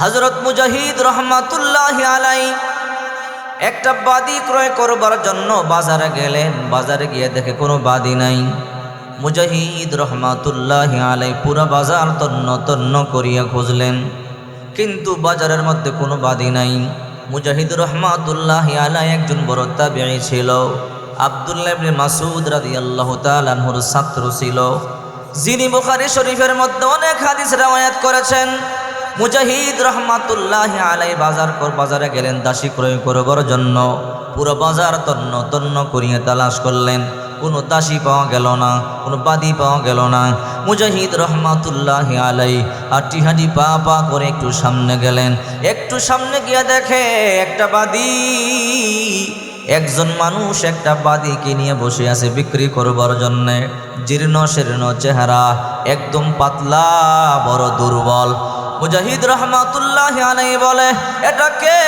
হজরত মুজাহিদ রহমাতুল্লাহ আলাই একটা বাদি ক্রয় করবার জন্য বাজারে গেলেন। বাজারে গিয়ে দেখে কোনো বাদি নাই। মুজাহিদ রহমাতুল্লাহ আলাই পুরা বাজার তন্ন তন্ন করিয়া খুঁজলেন। কিন্তু বাজারের মধ্যে কোনো বাদি নাই। মুজাহিদ রহমাতুল্লাহ আলাই একজন বড় তাবিঈ ছিল। আব্দুল্লাহ মাসুদ রাদিয়াল্লাহু তাআলা আনহুর ছাত্র ছিল। যিনি বুখারী শরীফের মধ্যে অনেক হাদিস রাওয়ায়াত করেছেন। মুজাহিদ রহমাতুল্লাহ আলাই বাজার বাজারে গেলেন, দাসী ক্রয় করবার জন্য। পুরো বাজার তন্ন তন্ন করিয়ে তালাশ করলেন। কোনো দাসী পাওয়া গেল না, কোনো বাদি পাওয়া গেল না। মুজাহিদ রহমাতুল্লাহ আলাই হাঁটি হাঁটি পা পা করে একটু সামনে গেলেন। একটু সামনে গিয়ে দেখে একটা বাদী। একজন মানুষ একটা বাদীকে নিয়ে বসে আছে বিক্রি করবার জন্যে। জীর্ণ শীর্ণ চেহারা, একদম পাতলা, বড় দুর্বল। মুজাহিদ রহমাতুল্লাহ আলাই বলে, এটা কে?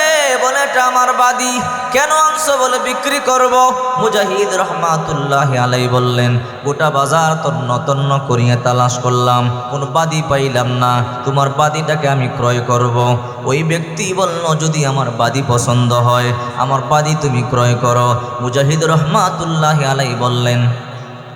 বলে, এটা আমার বাদী। কেন আনছো? বলে, বিক্রি করব। মুজাহিদ রহমাতুল্লাহ আলাই বললেন, গোটা বাজার তন্ন তন্ন করিয়ে তালাশ করলাম, কোন বাদী পাইলাম না। তোমার বাদীটাকে আমি ক্রয় করব। ওই ব্যক্তি বলল, যদি আমার বাদী পছন্দ হয়, আমার বাদী তুমি ক্রয় করো। মুজাহিদ রহমাতুল্লাহ আলাই বললেন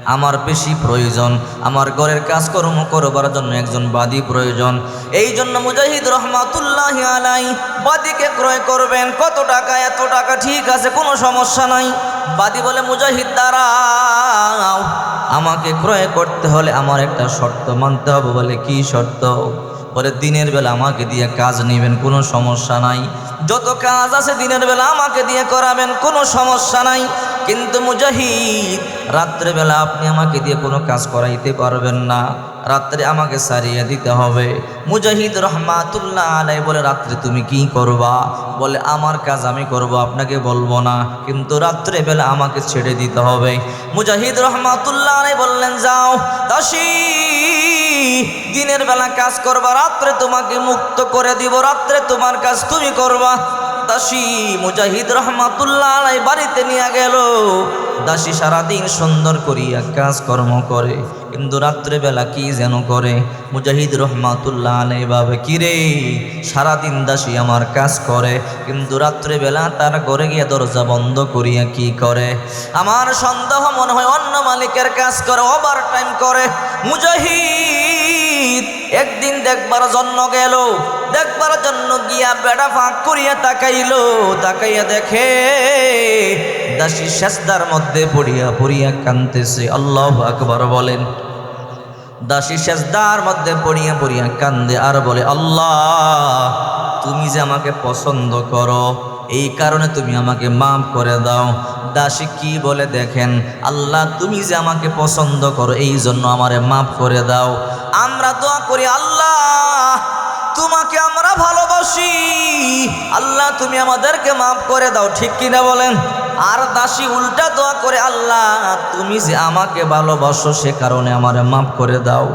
আমার বেশি প্রয়োজন। আমার ঘরের কাজকর্ম করবার জন্য একজন বাদী প্রয়োজন। এই জন্য মুজাহিদ রহমাতুল্লাহ আলাই বাদীকে ক্রয় করবেন। কত টাকা, এত টাকা ঠিক আছে, কোনো সমস্যা নাই। বাদী বলে, মুজাহিদ, দাঁড়াও। আমাকে ক্রয় করতে হলে আমার একটা শর্ত মানতে হবে। বলে, কি শর্ত? বলে, দিনের বেলা আমাকে দিয়ে কাজ নেবেন, কোনো সমস্যা নাই। যত কাজ আছে দিনের বেলা আমাকে দিয়ে করাবেন, কোনো সমস্যা নাই। কিন্তু মুজাহিদ, রাত্রেবেলা আপনি আমাকে দিয়ে কোনো কাজ করাইতে পারবেন না। রাত্রে আমাকে সারিয়ে দিতে হবে। মুজাহিদ রহমাতুল্লাহ আলাই বলে, রাত্রে তুমি কি করবা? বলে, আমার কাজ আমি করব, আপনাকে বলব না। কিন্তু রাত্রেবেলা আমাকে ছেড়ে দিতে হবে। মুজাহিদ রহমাতুল্লাহ আলাই বললেন, যাও, দাসী, দিনের বেলা কাজ করবা, রাত্রে তোমাকে মুক্ত করে দিব, রাত্রে তোমার কাজ তুমি করবা। দাসী মুজাহিদ রহমাতুল্লাহ আলাই বাড়িতে নিয়ে গেল। দাসী সারাদিন সুন্দর করিয়া কাজকর্ম করে, কিন্তু রাত্রেবেলা কি যেন করে? মুজাহিদ রহমাতুল্লাহ আলাই ভাবে কিরে সারাদিন দাসী আমার কাজ করে, কিন্তু রাত্রেবেলা তার ঘরে গিয়ে দরজা বন্ধ করিয়া কি করে? আমার সন্দেহ মনে হয় অন্য মালিকের কাজ করে ওভার টাইম করে। মুজাহিদ একদিন দেখবার জন্য গেল, দেখবার জন্য গিয়া বেড়া ফাঁক করিয়া তাকাইল, তাকাইয়া দেখে দাসী শেষদার মধ্যে পড়িয়া পড়িয়া কানতেছে আল্লাহ আকবার বলেন। দাসী শেষদার মধ্যে পড়িয়া পড়িয়া কান্দে আর বলে, আল্লাহ, তুমি যে আমাকে পছন্দ করো, এই কারণে তুমি আমাকে মাফ করে দাও। দাসী কি বলে দেখেন, আল্লাহ, তুমি যে আমাকে পছন্দ করো, এই জন্য আমারে মাফ করে দাও। আমরা দোয়া করি, আল্লাহ, তোমাকে আমরা ভালোবাসি। আল্লাহ, তুমি আমাদেরকে মাফ করে দাও, ঠিক কিনা বলেন? আর দাসী উল্টা দোয়া করে, আল্লাহ, তুমি যে আমাকে ভালোবাসো, সে কারণে আমার মাফ করে দাও।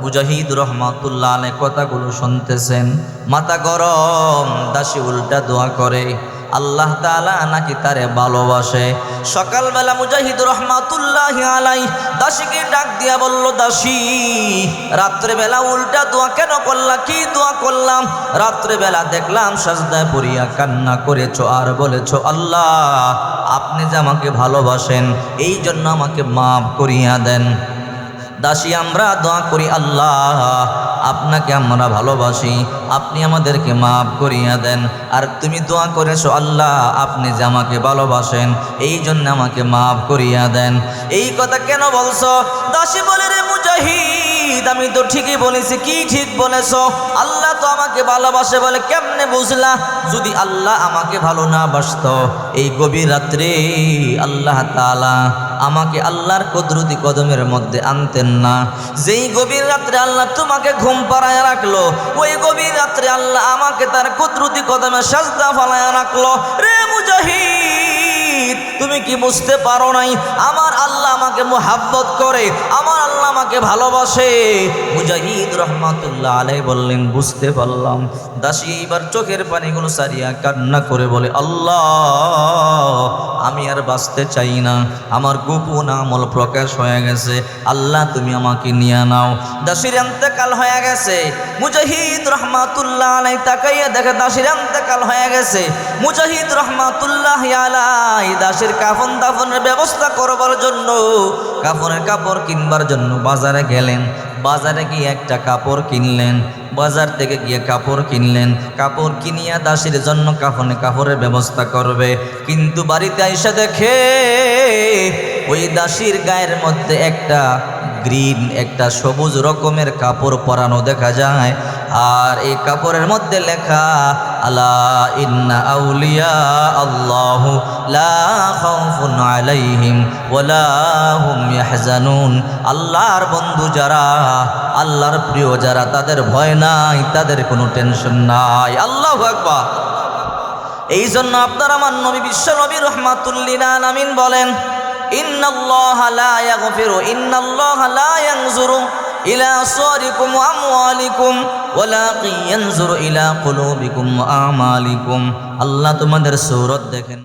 মুজাহিদ রহমাতুল্লাহ আলাই কথাগুলো শুনতেছেন। মাথা গরম, দাসী উল্টা দোয়া করে। আল্লাহ তালা নাকি তারে ভালোবাসে। সকালবেলা মুজাহিদ রহমাতুল্লাহ আলাই দাসীকে ডাক দিয়া বলল, দাসী, রাত্রেবেলা উল্টা দোয়া কেন করলা? কি দোয়া করলাম? রাত্রেবেলা দেখলাম সাজদায় পড়িয়া কান্না করেছ আর বলেছ, আল্লাহ, আপনি যে আমাকে ভালোবাসেন, এই জন্য আমাকে মাফ করিয়া দেন। দাসী, আমরা দোয়া করি, আল্লাহ আপনাকে আমরা ভালোবাসি, আপনি আমাদেরকে মাফ করিয়া দেন। আর তুমি দোয়া করেছ, আল্লাহ, আপনি যে আমাকে ভালোবাসেন, এই জন্য আমাকে মাফ করিয়া দেন। এই কথা কেন বলছো? দাসী বলে রে আমি তো ঠিকই বলেছি, কি ঠিক বলেছ? আল্লাহ তো আমাকে ভালোবাসে বলে, কেমনে বুঝলা? যদি আল্লাহ আমাকে ভালো না বাসত, এই গভীর রাত্রে আল্লাহ তালা আমাকে আল্লাহর কদরতি কদমের মধ্যে আনতেন না। যেই গভীর রাত্রে আল্লাহ তোমাকে ঘুম পাড়ায় রাখল, ওই গভীর রাত্রে আল্লাহ আমাকে তার কুদরতি কদমে সাজদা ফালায় রাখল। রে মুজাহিদ! তুমি কি বুঝতে পারো নাই? আমার আল্লাহ আমাকে মোহাব্বত করে, আমার আল্লাহ আমাকে ভালোবাসে। মুজাহিদ রহমাতুল্লাহ আলাই বললেন, বুঝতে পারলাম। দাসী এবার চোখের পানিগুলো সারিয়া কান্না করে বলে, আল্লাহ, আমি আর বাঁচতে চাই না। আমার গোপন আমল প্রকাশ হয়ে গেছে। আল্লাহ, তুমি আমাকে নিয়ে নাও। দাসির এন্তেকাল হয়ে গেছে। মুজাহিদ রহমাতুল্লাহ আলাই তাকাইয়া দেখে দাসির এন্তেকাল হয়ে গেছে। মুজাহিদ রহমাতুল্লাহ আলাই দাসের কাফন দাফনের ব্যবস্থা করবার জন্য, কাফনের কাপড় কিনবার জন্য বাজারে গেলেন। বাজারে গিয়ে একটা কাপড় কিনলেন, বাজার থেকে গিয়ে কাপড় কিনলেন। কাপড় কিনিয়া দাসের জন্য কাফনে কাপড়ের ব্যবস্থা করবে। কিন্তু বাড়িতে আইসা দেখে ওই দাসির গায়ের মধ্যে একটা গ্রিন, একটা সবুজ রকমের কাপড় পরানো দেখা যায়। আর এই কাপড়ের মধ্যে লেখা আউলিয়া আল্লাহ লা আলাইহিম হুম আল্লাহর বন্ধু যারা, আল্লাহর প্রিয় যারা, তাদের ভয় নাই, তাদের কোনো টেনশন নাই। আল্লাহু এই জন্য আপনার আমার নবী বিশ্ব নবী রহমাতুল্লিনা আমিন বলেন, ইন্নাল্লাহ ইন্নাল্লাহ ইলা সুয়ারিকুম ওয়া আমওয়ালিকুম। ওয়ালাকিন ইয়ানজুরু ইলা কুলুবিকুম ওয়া আমালিকুম। আল্লাহ তোমাদের সূরত দেখেন।